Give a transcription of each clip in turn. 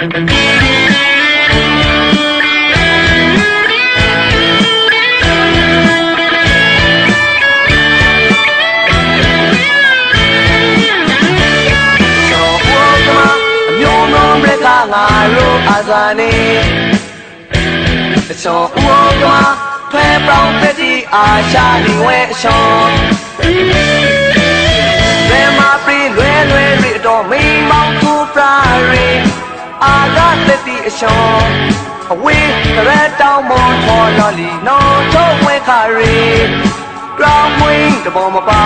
ငါတို့အာဇာနေအချောဦးကမထွဲပေါင်းတက်တီအာရှာနေဝဲအချောလဲမပရီလွဲလွဲရီတော့မိမောင်သူပရာရီ အာဂတက်တီအချောအဝေးရတောင်းမောထော်လော်လီနော်ထုတ်ဝဲခါရီပြောင်းမွေးတဘောမပါ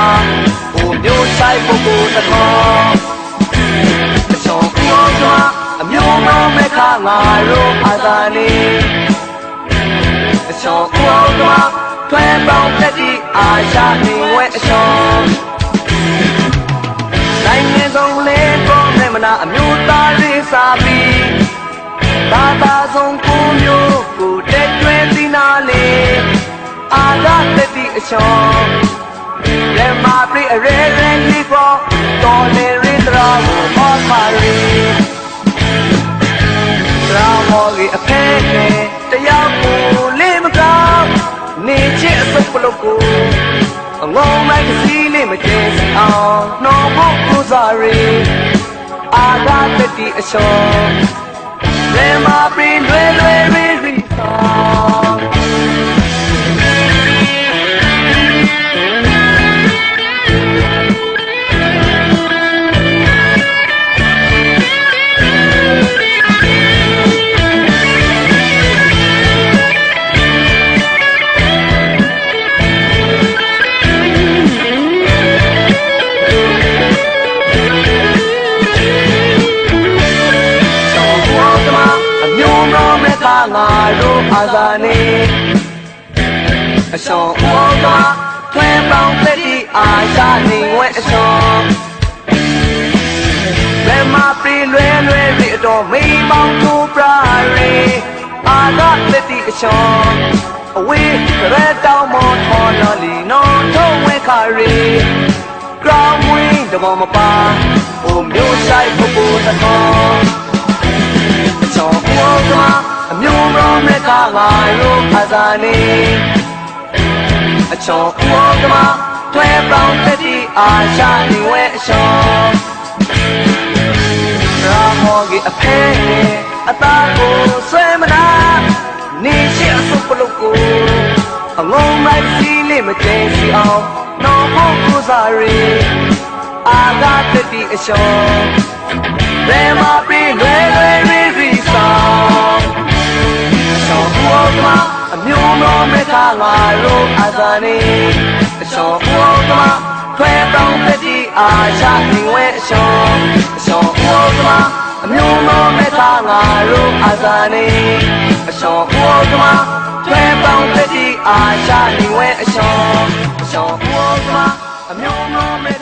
ဟိုမျိုးဆိုင်ပုဂ္ဂိုလ်တစ်ခေါ်အချောင်းပြောစွာအမျိုးမောင်းမဲ့ခါငါတို့အာသာနေအချောင်းပြောစွာထွဲပေါင်းတက်တီအာရှာနေဝဲအချောင်းနိုင်ငံ မနာအမျိုးသားလေးစားပြီးသာသာဆုံးကိုမျိုးကိုတက်ကျွဲသီနာလေးအာရတက်တီအချောင်းလက်မပရိအရဲရဲလေးပေါ်တော်နေရင်းတော်ကိုဟောပါရီရာမော်ကြီးအဖေနဲ့တယောက်ကိုလေးမကောင်းနေချစ်အစုပ်ပလုတ်ကိုအငုံမိုက်ကစီးလေးမကျင်းစီအောင်နှောဖို့ကိုစားရီ အာရတက်တီအချောင်း Rema prin lue lue ri ri song ငါတို့အာဇာနေအရှောင်းဘောကထွဲပေါင်းတက်တီအာရှာနေဝဲအရှောင်းဘယ်မှာပြေလွဲလွဲရီအတော်မိမောင်သူပရာရီအာသာတက်တီအရှောင်းအဝေးရတောင်းမောထော်လော်လီနော်ထုံးဝဲခါရီ ground wing တဘောမပါဟိုမျိုးဆိုင်ပုဂ္ဂိုလ်တ ရောမဲ့ခါငါတို့အာဇာနေအချောင်းဘောကမတွဲပေါင်းတက်တီအာရှာနေဝဲအချောင်းရာမော်ကြီးအဖေနဲ့အသားကိုဆွဲမနာနေရှိအစုပ်ပလုတ်ကိုအငုံလိုက်စီးလေးမကျင်းစီအောင်နော်ဖို့ကိုစားရီအာသာတက်တီအရှောင်းဘယ်မှာ အမျိုးတော်မဲ့ခါငါတို့အာသာနေအရှောင်းဘောကမထွဲတောင်းတက်တီအာရှာနေဝဲအရှောင်းအရှောင်းဘောကမအမျိုးတော်မဲ့ခါငါတို့အာသာနေအရှောင်းဘောကမထွဲပေါင်းတက်တီအာရှာနေဝဲအရှောင်းအရှောင်းဘောကမအမျိုးတော်မဲ့ခါငါတို့အာသာနေအရှောင်းဘောကမ